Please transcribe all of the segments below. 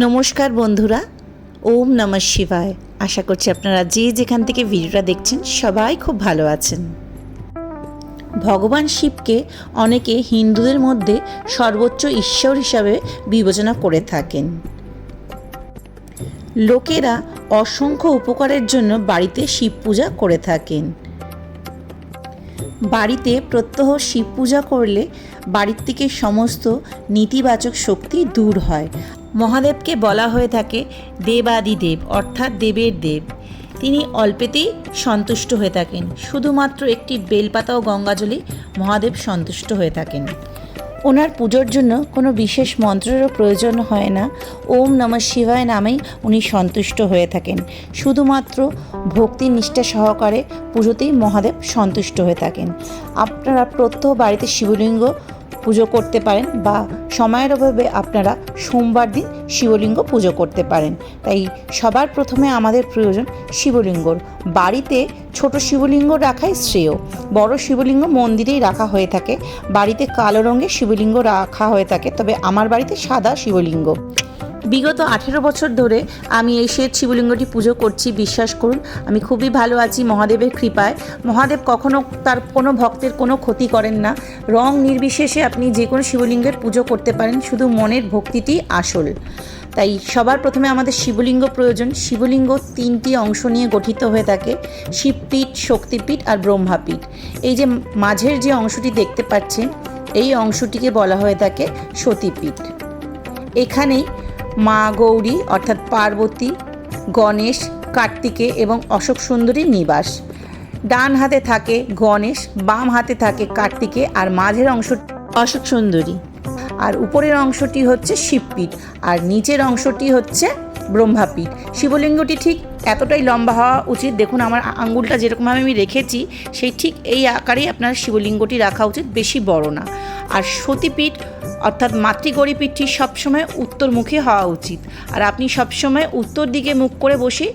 নমস্কার বন্ধুরা, ওম নমঃ শিবায়। আশা করছি আপনারা যে যেখান থেকে ভিডিওটা দেখছেন, সবাই খুব ভালো আছেন। ভগবান শিবকে অনেকে হিন্দুদের মধ্যে সর্বোচ্চ ঈশ্বর হিসাবে বিবেচনা করে থাকেন। লোকেরা অসংখ্য উপকারের জন্য বাড়িতে শিব পূজা করে থাকেন। বাড়িতে প্রত্যহ শিব পূজা করলে বাড়ির থেকে সমস্ত নেতিবাচক শক্তি দূর হয়। মহাদেবকে বলা হয়ে থাকে দেবাদিদেব, অর্থাৎ দেবের দেব। তিনি অল্পেতেই সন্তুষ্ট হয়ে থাকেন। শুধুমাত্র একটি বেলপাতা ও গঙ্গাজলে মহাদেব সন্তুষ্ট হয়ে থাকেন। ওনার পুজোর জন্য কোনো বিশেষ মন্ত্রেরও প্রয়োজন হয় না। ওম নমঃ শিবায় নামেই উনি সন্তুষ্ট হয়ে থাকেন। শুধুমাত্র ভক্তি নিষ্ঠা সহকারে পুজোতেই মহাদেব সন্তুষ্ট হয়ে থাকেন। আপনারা প্রত্যহ বাড়িতে শিবলিঙ্গ পুজো করতে পারেন বা সময়ের অভাবে আপনারা সোমবার দিন শিবলিঙ্গ পুজো করতে পারেন। তাই সবার প্রথমে আমাদের প্রয়োজন শিবলিঙ্গর। বাড়িতে ছোট শিবলিঙ্গ রাখাই শ্রেয়। বড় শিবলিঙ্গ মন্দিরেই রাখা হয়ে থাকে। বাড়িতে কালো রঙের শিবলিঙ্গ রাখা হয়ে থাকে। তবে আমার বাড়িতে সাদা শিবলিঙ্গ। বিগত আঠেরো বছর ধরে আমি এই শ্বেত শিবলিঙ্গটি পুজো করছি, বিশ্বাস করুন। আমি খুবই ভালো আছি মহাদেবের কৃপায়। মহাদেব কখনো তার কোনো ভক্তের কোনো ক্ষতি করেন না। রং নির্বিশেষে আপনি যে কোনো শিবলিঙ্গের পুজো করতে পারেন, শুধু মনের ভক্তিটি আসল। তাই সবার প্রথমে আমাদের শিবলিঙ্গ প্রয়োজন। শিবলিঙ্গ তিনটি অংশ নিয়ে গঠিত হয়ে থাকে, শিবপীঠ, শক্তিপীঠ আর ব্রহ্মাপীঠ। এই যে মাঝের যে অংশটি দেখতে পাচ্ছেন, এই অংশটিকে বলা হয়ে থাকে সতীপীঠ। এখানেই মা গৌরী, অর্থাৎ পার্বতী, গণেশ, কার্তিকে এবং অশোক সুন্দরীর নিবাস। ডান হাতে থাকে গণেশ, বাম হাতে থাকে কার্তিকে আর মাঝের অংশ অশোক সুন্দরী। আর উপরের অংশটি হচ্ছে শিবপীঠ আর নিচের অংশটি হচ্ছে ব্রহ্মাপীঠ। শিবলিঙ্গটি ঠিক এতটাই লম্বা হওয়া উচিত, দেখুন আমার আঙ্গুলটা যেরকমভাবে আমি রেখেছি, সেই ঠিক এই আকারেই আপনার শিবলিঙ্গটি রাখা উচিত, বেশি বড় না। আর সতীপীঠ অর্থাৎ মাতৃগৌরীপীঠটি সবসময় উত্তরমুখী হওয়া উচিত। আর আপনি সবসময় উত্তর দিকে মুখ করে বসে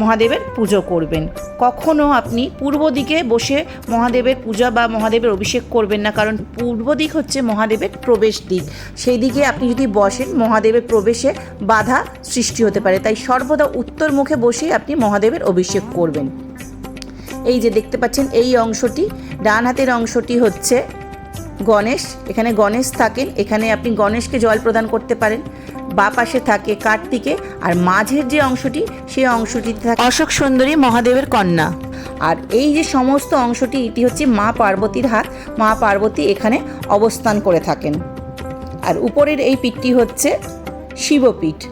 মহাদেবের পুজো করবেন। কখনও আপনি পূর্ব দিকে বসে মহাদেবের পূজা বা মহাদেবের অভিষেক করবেন না, কারণ পূর্ব দিক হচ্ছে মহাদেবের প্রবেশ দিক। সেই দিকে আপনি যদি বসেন, মহাদেবের প্রবেশে বাধা সৃষ্টি হতে পারে। তাই সর্বদা উত্তর মুখে বসেই আপনি মহাদেবের অভিষেক করবেন। এই যে দেখতে পাচ্ছেন, এই অংশটি, ডান হাতের অংশটি হচ্ছে গণেশ এখানে গণেশ থাকেন। এখানে আপনি গণেশকে জল প্রদান করতে পারেন। বা পাশে থাকে কার্তিকে। আর মাঝের যে অংশটি সেই অংশটি থাকে অশোক সুন্দরী মহাদেবের কন্যা। আর এই যে সমস্ত অংশটি এটি হচ্ছে মা পার্বতীর হাত। মা পার্বতী এখানে অবস্থান করে থাকেন। আর উপরের এই পিঠটি হচ্ছে শিবপীঠ।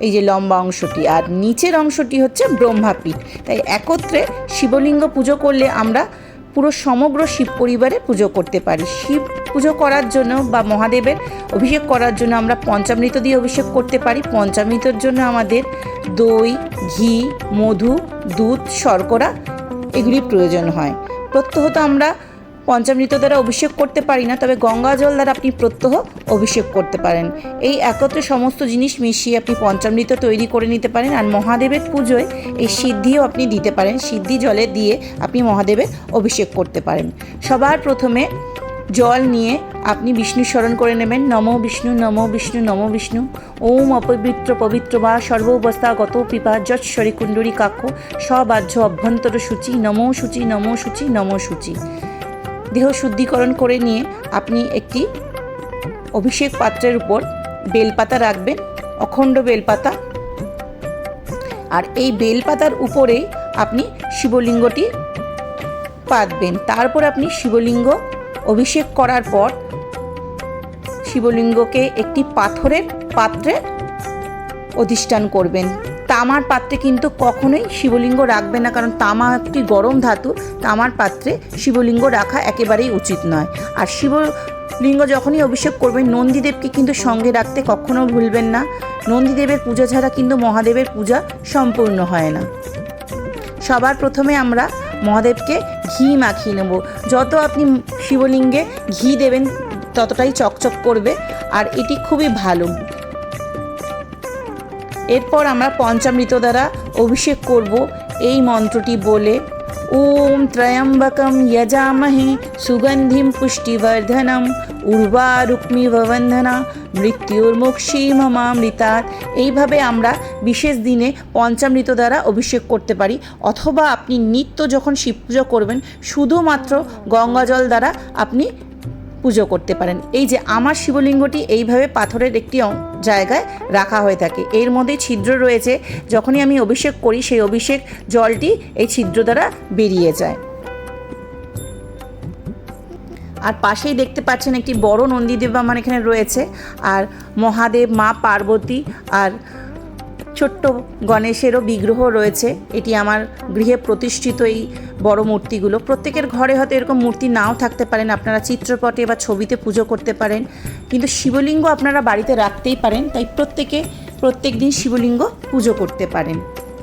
এই যে লম্বা অংশটি। আর নিচের অংশটি হচ্ছে ব্রহ্মাপীঠ। তাই একত্রে শিবলিঙ্গ পুজো করলে আমরা পুরো সমগ্র শিব পরিবারে পুজো করতে পারি। শিব পুজো করার জন্য বা মহাদেবের অভিষেক করার জন্য আমরা পঞ্চামৃত দিয়ে অভিষেক করতে পারি। পঞ্চামৃতর জন্য আমাদের দই, ঘি, মধু, দুধ, শর্করা এগুলি প্রয়োজন হয়। প্রত্যহত আমরা পঞ্চামৃত দ্বারা অভিষেক করতে পারি না, তবে গঙ্গা জল দ্বারা আপনি প্রত্যহ অভিষেক করতে পারেন। এই একত্রে সমস্ত জিনিস মিশিয়ে আপনি পঞ্চামৃত তৈরি করে নিতে পারেন আর মহাদেবের পুজোয় এই সিদ্ধিও আপনি দিতে পারেন। সিদ্ধি জলে দিয়ে আপনি মহাদেবের অভিষেক করতে পারেন। সবার প্রথমে জল নিয়ে আপনি বিষ্ণু স্মরণ করে নেবেন। নম বিষ্ণু নম বিষ্ণু নম বিষ্ণু। ওম অপবিত্র, পবিত্র বা সর্ববস্থা গত পিপা যৎসরি কুণ্ডরী কাক্ষ সবাহ্য অভ্যন্তর সূচি। নম সূচি নম সূচি নম সূচি। দেহ শুদ্ধিকরণ করে নিয়ে আপনি একটি অভিষেক পাত্রের উপর বেলপাতা রাখবেন, অখণ্ড বেলপাতা। আর এই বেলপাতার উপরেই আপনি শিবলিঙ্গটি পাতবেন। তারপর আপনি শিবলিঙ্গ অভিষেক করার পর শিবলিঙ্গকে একটি পাথরের পাত্রে অধিষ্ঠান করবেন। তামার পাত্রে কিন্তু কখনোই শিবলিঙ্গ রাখবেন না, কারণ তামা একটি গরম ধাতু, তামার পাত্রে শিবলিঙ্গ রাখা একেবারেই উচিত নয়। আর শিবলিঙ্গ যখনই অভিষেক করবেন নন্দীদেবকে কিন্তু সঙ্গে রাখতে কখনো ভুলবেন না। নন্দীদেবের পূজা ছাড়া কিন্তু মহাদেবের পূজা সম্পূর্ণ হয় না। সবার প্রথমে আমরা মহাদেবকে ঘি মাখিয়ে নেব। যত আপনি শিবলিঙ্গে ঘি দেবেন, ততটাই চকচক করবে, আর এটি খুবই ভালো। এরপর আমরা পঞ্চামৃত দ্বারা অভিষেক করব। এই মন্ত্রটি বলে, ওম ত্রয়ম্বকম যজামহে সুগন্ধিম পুষ্টিবর্ধনম উর্বারুক্মিবন্ধনা মৃত্যুর মুক্ষী মমামৃতাৎ। এইভাবে আমরা বিশেষ দিনে পঞ্চামৃত দ্বারা অভিষেক করতে পারি। অথবা আপনি নিত্য যখন শিব পুজো করবেন, শুধুমাত্র গঙ্গাজল দ্বারা আপনি পুজো করতে পারেন। এই যে আমার শিবলিঙ্গটি এইভাবে পাথরের একটি জায়গায় রাখা হয়ে থাকে। এর মধ্যে ছিদ্র রয়েছে। যখনই আমি অভিষেক করি, সেই অভিষেক জলটি এই ছিদ্র দ্বারা বেরিয়ে যায়। আর পাশেই দেখতে পাচ্ছেন একটি বড় নন্দীদেব আমার এখানে রয়েছে। আর মহাদেব, মা পার্বতী আর ছোট্ট গণেশেরও বিগ্রহ রয়েছে। এটি আমার গৃহে প্রতিষ্ঠিত এই বড় মূর্তিগুলো। প্রত্যেকের ঘরে হয়তো এরকম মূর্তি নাও থাকতে পারেন। আপনারা চিত্রপটে বা ছবিতে পুজো করতে পারেন। কিন্তু শিবলিঙ্গ আপনারা বাড়িতে রাখতেই পারেন। তাই প্রত্যেকে প্রত্যেক দিন শিবলিঙ্গ পুজো করতে পারেন।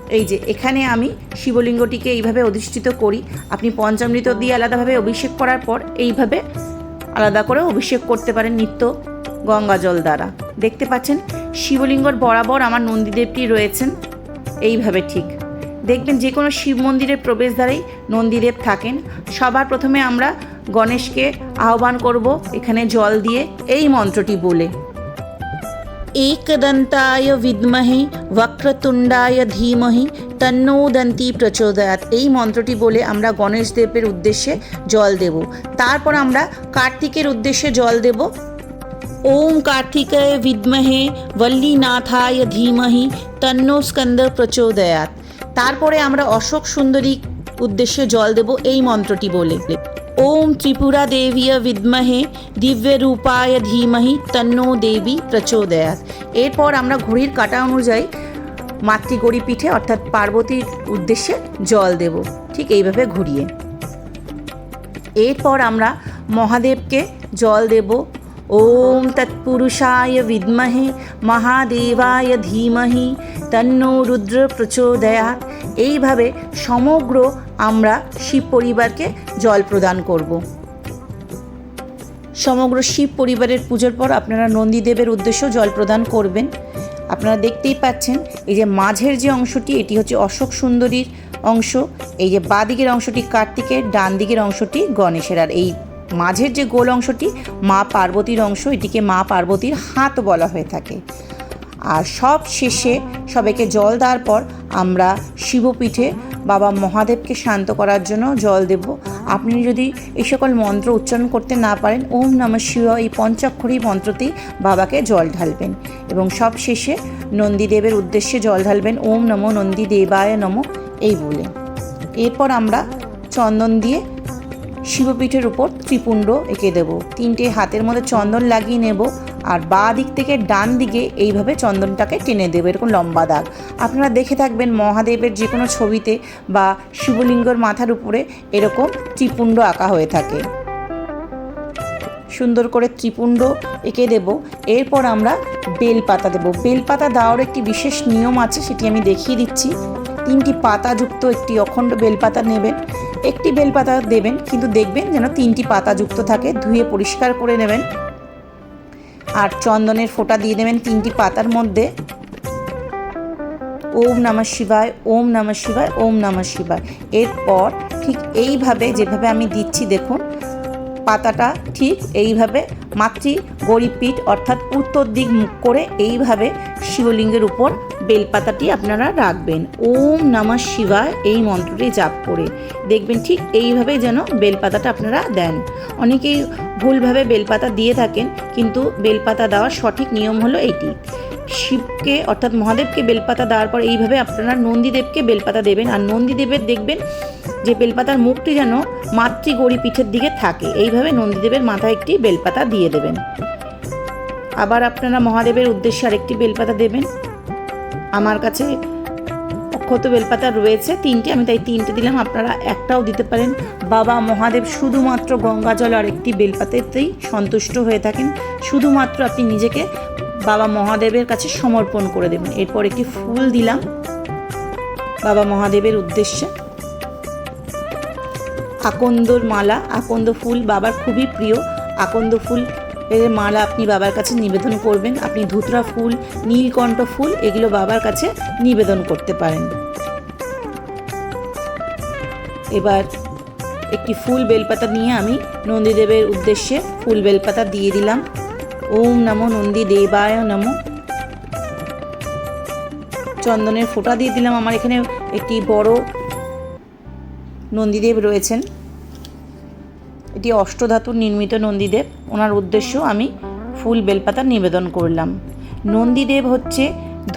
এই যে, এখানে আমি শিবলিঙ্গটিকে এইভাবে অধিষ্ঠিত করি। আপনি পঞ্চামৃত দিয়ে আলাদাভাবে অভিষেক করার পর এইভাবে আলাদা করে অভিষেক করতে পারেন। নিত্য গঙ্গা জল দ্বারা। দেখতে পাচ্ছেন, শিবলিঙ্গর বরাবর আমার নন্দীদেবটি রয়েছেন। এইভাবে ঠিক। দেখবেন যে কোনো শিব মন্দিরের প্রবেশদ্বারেই নন্দীদেব থাকেন। সবার প্রথমে আমরা গণেশকে আহ্বান করব এখানে জল দিয়ে এই মন্ত্রটি বলে। একদন্তায় বিদ্মহে, বক্রতুণ্ডায় ধীমহি তন্নৌদন্তি প্রচোদয়াত এই মন্ত্রটি বলে আমরা গণেশ দেবের উদ্দেশ্যে জল দেব। তারপর আমরা কার্তিকের উদ্দেশ্যে জল দেব। ওম কার্তিকায় বিদ্মহে বল্লীনাথায় ধীমহি তন্নো স্কন্দ প্রচোদয়াত তারপরে আমরা অশোক সুন্দরী উদ্দেশ্যে জল দেব এই মন্ত্রটি বলে ওম ত্রিপুরা দেবীয় বিদ্মহে দিব্যরূপায় ধীমহি তন্নো দেবী প্রচোদয়াত এরপর আমরা ঘড়ির কাটা অনুযায়ী মাতৃগড়ি পিঠে অর্থাৎ পার্বতীর উদ্দেশ্যে জল দেব ঠিক এইভাবে ঘুরিয়ে এরপর আমরা মহাদেবকে জল দেব ওম তৎপুরুষায় বিদ্মহে মহাদেবায় ধীমহি তন্নো রুদ্র প্রচোদয়াৎ এইভাবে সমগ্র আমরা শিব পরিবারকে জল প্রদান করব। সমগ্র শিব পরিবারের পুজোর পর আপনারা নন্দীদেবের উদ্দেশ্যেও জল প্রদান করবেন। আপনারা দেখতেই পাচ্ছেন, এই যে মাঝের যে অংশটি, এটি হচ্ছে অশোক সুন্দরীর অংশ। এই যে বাঁ দিকের অংশটি কার্তিকের ডান দিকের অংশটি গণেশের। আর এই মাঝের যে গোল অংশটি, মা পার্বতীর অংশ, এটিকে মা পার্বতীর হাত বলা হয়ে থাকে। আর সব শেষে সবাইকে জল দেওয়ার পর আমরা শিবপীঠে বাবা মহাদেবকে শান্ত করার জন্য জল দেব। আপনি যদি এই সকল মন্ত্র উচ্চারণ করতে না পারেন, ওম নম শিব এই পঞ্চাক্ষরী মন্ত্রতেই বাবাকে জল ঢালবেন। এবং সব শেষে নন্দীদেবের উদ্দেশ্যে জল ঢালবেন, ওম নম নন্দী দেবায় নম, এই বলে। এরপর আমরা চন্দন দিয়ে শিবপীঠের উপর ত্রিপুণ্ড এঁকে দেব। তিনটে হাতের মধ্যে চন্দন লাগিয়ে নেব আর বাঁ দিক থেকে ডান দিকে এইভাবে চন্দনটাকে টেনে দেবো। এরকম লম্বা দাগ। আপনারা দেখে থাকবেন মহাদেবের যে কোনো ছবিতে বা শিবলিঙ্গর মাথার উপরে এরকম ত্রিপুণ্ড আঁকা হয়ে থাকে। সুন্দর করে ত্রিপুণ্ড এঁকে দেব। এরপর আমরা বেলপাতা দেব। বেলপাতা দেওয়ার একটি বিশেষ নিয়ম আছে, সেটি আমি দেখিয়ে দিচ্ছি। তিনটি পাতাযুক্ত একটি অখণ্ড বেলপাতা নেবেন। একটি বেলপাতা দেবেন, কিন্তু দেখবেন যেন তিনটি পাতা যুক্ত থাকে, ধুয়ে পরিষ্কার করে নেবেন। আর চন্দনের ফোঁটা দিয়ে দেবেন তিনটি পাতার মধ্যে। ওম নমঃ শিবায়, ওম নমঃ শিবায়, ওম নমঃ শিবায়। এরপর ঠিক এইভাবে যেভাবে আমি দিচ্ছি, দেখুন, পাতাটা ঠিক এইভাবে মাতৃ গরিপীঠ অর্থাৎ উত্তর দিক মুখ করে এইভাবে শিবলিঙ্গের উপর বেলপাতাটি আপনারা রাখবেন। ওম নামা শিবা এই মন্ত্রটি জাপ করে দেখবেন ঠিক এইভাবে যেন বেলপাতাটা আপনারা দেন। অনেকেই ভুলভাবে বেলপাতা দিয়ে থাকেন, কিন্তু বেলপাতা দেওয়ার সঠিক নিয়ম হলো এইটি। শিবকে, অর্থাৎ মহাদেবকে বেলপাতা দেওয়ার পর এইভাবে আপনারা নন্দীদেবকে বেলপাতা দেবেন। আর নন্দীদেবের দেখবেন যে বেলপাতার মুখটি যেন মাতৃগৌরী পিঠের দিকে থাকে। এইভাবে নন্দীদেবের মাথায় একটি বেলপাতা দিয়ে দেবেন। আবার আপনারা মহাদেবের উদ্দেশ্যে আরেকটি বেলপাতা দেবেন। আমার কাছে অক্ষত বেলপাতা রয়েছে, তিনটে। আমি তাই তিনটে দিলাম। আপনারা একটাও দিতে পারেন। বাবা মহাদেব শুধুমাত্র গঙ্গা জল আর একটি বেলপাতাতেই সন্তুষ্ট হয়ে থাকেন। শুধুমাত্র আপনি নিজেকে বাবা মহাদেবের কাছে সমর্পণ করে দেবেন। এরপর একটি ফুল দিলাম বাবা মহাদেবের উদ্দেশ্যে। আকন্দর মালা, আকন্দ ফুল বাবার খুবই প্রিয়। আকন্দ ফুল এর মালা আপনি বাবার কাছে নিবেদন করবেন। আপনি ধুতরা ফুল, নীলকণ্ঠ ফুল এগুলো বাবার কাছে নিবেদন করতে পারেন। এবার একটি ফুল বেলপাতা নিয়ে আমি নন্দীদেবের উদ্দেশ্যে ফুল বেলপাতা দিয়ে দিলাম। ওম নমো নন্দী দেবায় নমো। চন্দনের ফোঁটা দিয়ে দিলাম। আমার এখানে একটি বড় নন্দীদেব রয়েছেন। এটি অষ্টধাতুর নির্মিত নন্দীদেব। ওনার উদ্দেশ্য আমি ফুল বেলপাতা নিবেদন করলাম। নন্দীদেব হচ্ছে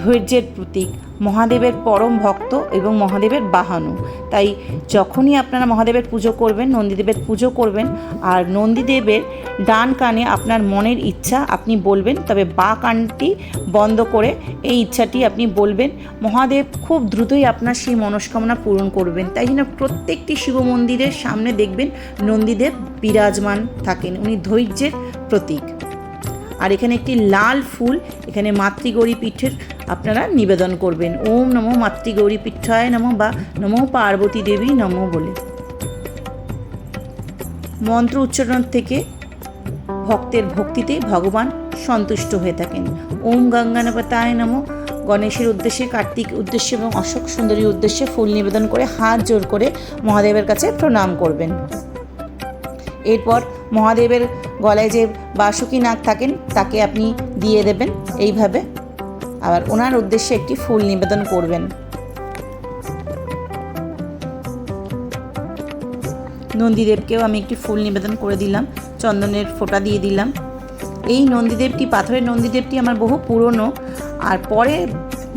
ধৈর্যের প্রতীক। মহাদেবের পরম ভক্ত এবং মহাদেবের বাহানু। তাই যখনই আপনারা মহাদেবের পুজো করবেন, নন্দীদেবের পুজো করবেন, আর নন্দীদেবের ডান কানে আপনার মনের ইচ্ছা আপনি বলবেন, তবে বা কানটি বন্ধ করে এই ইচ্ছাটি আপনি বলবেন, মহাদেব খুব দ্রুতই আপনার সেই মনস্কামনা পূরণ করবেন। তাই জন্য প্রত্যেকটি শিব মন্দিরের সামনে দেখবেন নন্দীদেব বিরাজমান থাকেন, উনি ধৈর্যের প্রতীক। আর এখানে একটি লাল ফুল, এখানে মাতৃগৌরী পীঠের আপনারা নিবেদন করবেন। ওম নমো মাতৃগৌরী পীঠায় নমো বা নমো পার্বতী দেবী নমো বলে। মন্ত্র উচ্চারণ থেকে ভক্তের ভক্তিতে ভগবান সন্তুষ্ট হয়ে থাকেন। ওম গঙ্গানপতায় নমো। গণেশের উদ্দেশ্যে, কার্তিক উদ্দেশ্যে এবং অশোক সুন্দরীর উদ্দেশ্যে ফুল নিবেদন করে হাত জোর করে মহাদেবের কাছে প্রণাম করবেন। এরপর মহাদেবের গলায় যে বাসুকি নাগ থাকেন, তাকে আপনি দিয়ে দেবেন। এইভাবে আবার ওনার উদ্দেশ্যে একটি ফুল নিবেদন করবেন। নন্দীদেবকেও আমি একটি ফুল নিবেদন করে দিলাম, চন্দনের ফোঁটা দিয়ে দিলাম। এই নন্দীদেবটি, পাথরের নন্দীদেবটি আমার বহু পুরনো, আর পরে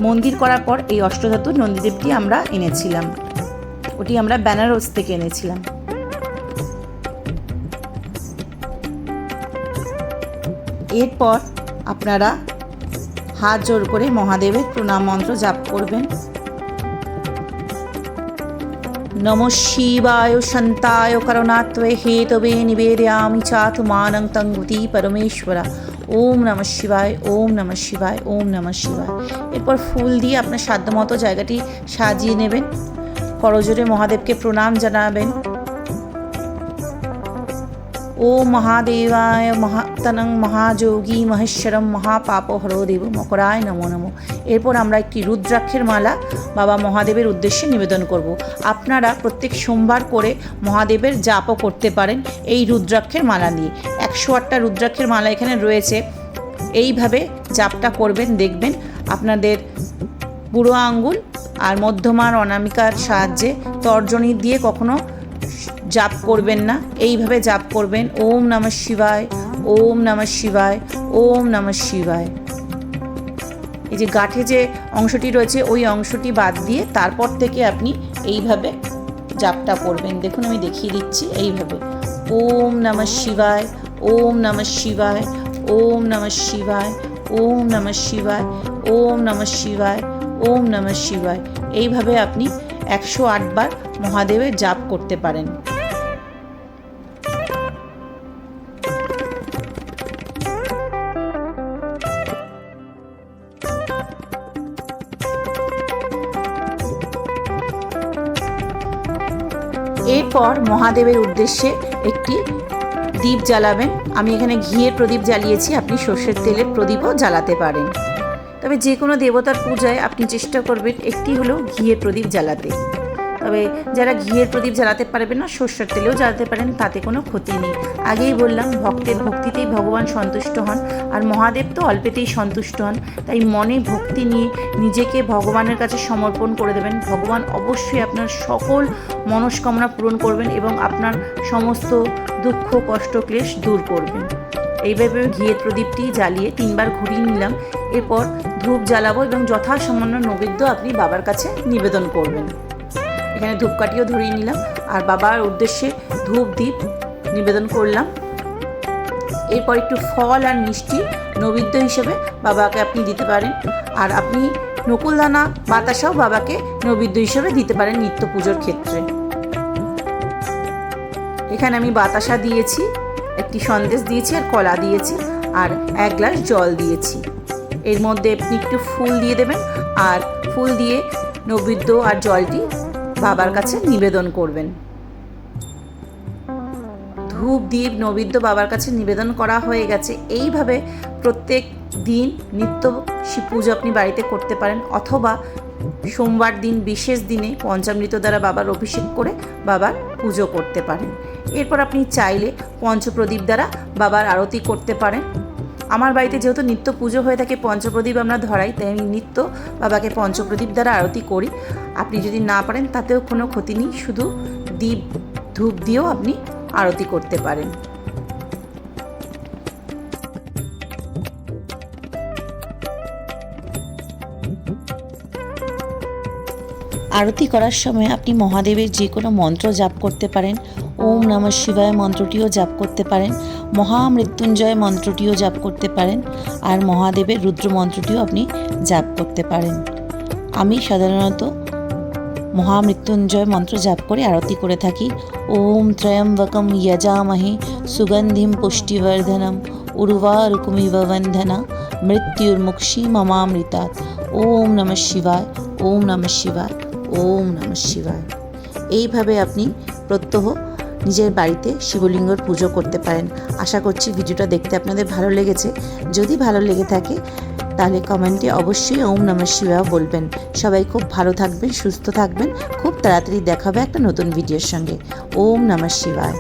মন্দির করার পর এই অষ্টধাতুর নন্দীদেবটি আমরা এনেছিলাম। ওটি আমরা বেনারস থেকে এনেছিলাম। এরপর আপনারা হাত জোর করে মহাদেবের প্রণাম মন্ত্র জাপ করবেন। নম শিবায় শান্তায় করুণাত্বে হেতবে নিবেদয়ামি চাতুমানং তঙ্গুতি পরমেশ্বরা। ওম নম শিবায়, ওম নম শিবায়, ওম নম শিবায়। এরপর ফুল দিয়ে আপনার সাধ্যমতো জায়গাটি সাজিয়ে নেবেন। করজোরে মহাদেবকে প্রণাম জানাবেন। ও মহাদেবায় মহাতনং মহাযোগী মহেশ্বরম মহাপাপ হরদেব মকরায় নমো নমো এরপর আমরা একটি রুদ্রাক্ষের মালা বাবা মহাদেবের উদ্দেশ্যে নিবেদন করব। আপনারা প্রত্যেক সোমবার করে মহাদেবের জাপও করতে পারেন এই রুদ্রাক্ষের মালা নিয়ে। একশো আটটা রুদ্রাক্ষের মালা এখানে রয়েছে। এইভাবে জাপটা করবেন, দেখবেন আপনাদের বুড়ো আঙ্গুল আর মধ্যমার অনামিকার সাহায্যে তর্জনী দিয়ে কখনো জাপ করবেন না। এইভাবে জাপ করবেন, ওম নমঃ শিবায়, ওম নমঃ শিবায়, ওম নমঃ শিবায়। এই যে গাঠে যে অংশটি রয়েছে, ওই অংশটি বাদ দিয়ে তারপর থেকে আপনি এইভাবে জাপটা করবেন। দেখুন, আমি দেখিয়ে দিচ্ছি এইভাবে। ওম নমঃ শিবায়, ওম নমঃ শিবায়, ওম নমঃ শিবায়, ওম নমঃ শিবায়, ওম নমঃ শিবায়, ওম নমঃ শিবায়। এইভাবে আপনি একশো আটবার মহাদেবের জাপ করতে পারেন। এরপর মহাদেবের উদ্দেশ্যে একটি দ্বীপ জ্বালাবেন। আমি এখানে ঘিয়ের প্রদীপ জ্বালিয়েছি, আপনি সর্ষের তেলের প্রদীপও জ্বালাতে পারেন। তবে যে কোনো দেবতার পূজায় আপনি চেষ্টা করবেন একটি হলো ঘিয়ের প্রদীপ জ্বালাতে। তবে যারা ঘিয়ের প্রদীপ জ্বালাতে পারবেন না, সর্ষের তেলেও জ্বালাতে পারেন, তাতে কোনো ক্ষতি নেই। আগেই বললাম, ভক্তের ভক্তিতেই ভগবান সন্তুষ্ট হন, আর মহাদেব তো অল্পেতেই সন্তুষ্ট হন। তাই মনে ভক্তি নিয়ে নিজেকে ভগবানের কাছে সমর্পণ করে দেবেন। ভগবান অবশ্যই আপনার সকল মনস্কামনা পূরণ করবেন এবং আপনার সমস্ত দুঃখ, কষ্ট, ক্লেশ দূর করবেন। এইভাবে ঘিয়ের প্রদীপটি জ্বালিয়ে তিনবার ঘুরিয়ে নিলাম। এরপর ধূপ জ্বালাবো এবং যথাসামান্য নৈবেদ্য আপনি বাবার কাছে নিবেদন করবেন। এখানে ধূপকাঠিও ধরিয়ে নিলাম আর বাবার উদ্দেশ্যে ধূপ দ্বীপ নিবেদন করলাম। এরপর একটু ফল আর মিষ্টি নৈবেদ্য হিসেবে বাবাকে আপনি দিতে পারেন। আর আপনি নকুলদানা বাতাসাও বাবাকে নৈবেদ্য হিসেবে দিতে পারেন নিত্য পুজোর ক্ষেত্রে। এখানে আমি বাতাসা দিয়েছি, একটি সন্দেশ দিয়েছি আর কলা দিয়েছি আর এক গ্লাস জল দিয়েছি। এর মধ্যে আপনি একটু ফুল দিয়ে দেবেন আর ফুল দিয়ে নৈবেদ্য আর জলটি বাবার কাছে নিবেদন করবেন। ধূপ দ্বীপ নৈবেদ্য বাবার কাছে নিবেদন করা হয়ে গেছে। এইভাবে প্রত্যেক দিন নিত্য পুজো আপনি বাড়িতে করতে পারেন অথবা সোমবার দিন, বিশেষ দিনে পঞ্চামৃত দ্বারা বাবার অভিষেক করে বাবার পুজো করতে পারেন। এরপর আপনি চাইলে পঞ্চপ্রদীপ দ্বারা বাবার আরতি করতে পারেন। আমার বাড়িতে যেহেতু নিত্য পুজো হয়ে থাকে, পঞ্চপ্রদীপ আমরা ধরাই, তাই আমি নিত্য বাবাকে পঞ্চপ্রদীপ দ্বারা আরতি করি। আপনি যদি না পারেন, তাতেও কোনো ক্ষতি নেই, শুধু দীপ, ধূপ দিয়েও আপনি আরতি করতে পারেন। আরতি করার সময় আপনি মহাদেবের যে কোনো মন্ত্র জাপ করতে পারেন। ওম নমঃ শিবায় মন্ত্রটিও জাপ করতে পারেন। মহামৃত্যুঞ্জয় মন্ত্রটিও জাপ করতে পারেন আর মহাদেবের রুদ্র মন্ত্রটিও আপনি জাপ করতে পারেন। আমি সাধারণত মহামৃত্যুঞ্জয় মন্ত্র জাপ করে আরতি করে থাকি। ওম ত্রয়ম্বকম যজামহে সুগন্ধিম পুষ্টিবর্ধনম উর্বারুকুমিব বন্ধনা মৃত্যুর্মুক্ষী মমামৃতাৎ। ওম নমঃ শিবায়, ওম নমঃ শিবায়, ওম নমঃ শিবায়। এইভাবে আপনি প্রত্যহ নিজের বাড়িতে শিবলিঙ্গর পুজো করতে পারেন। আশা করছি ভিডিওটা দেখতে আপনাদের ভালো লেগেছে। যদি ভালো লেগে থাকে, তাহলে কমেন্টে অবশ্যই ওম নমঃ শিবা বলবেন। সবাই খুব ভালো থাকবেন, সুস্থ থাকবেন। খুব তাড়াতাড়ি দেখাবে একটা নতুন ভিডিওর সঙ্গে। ওম নমঃ শিবায়।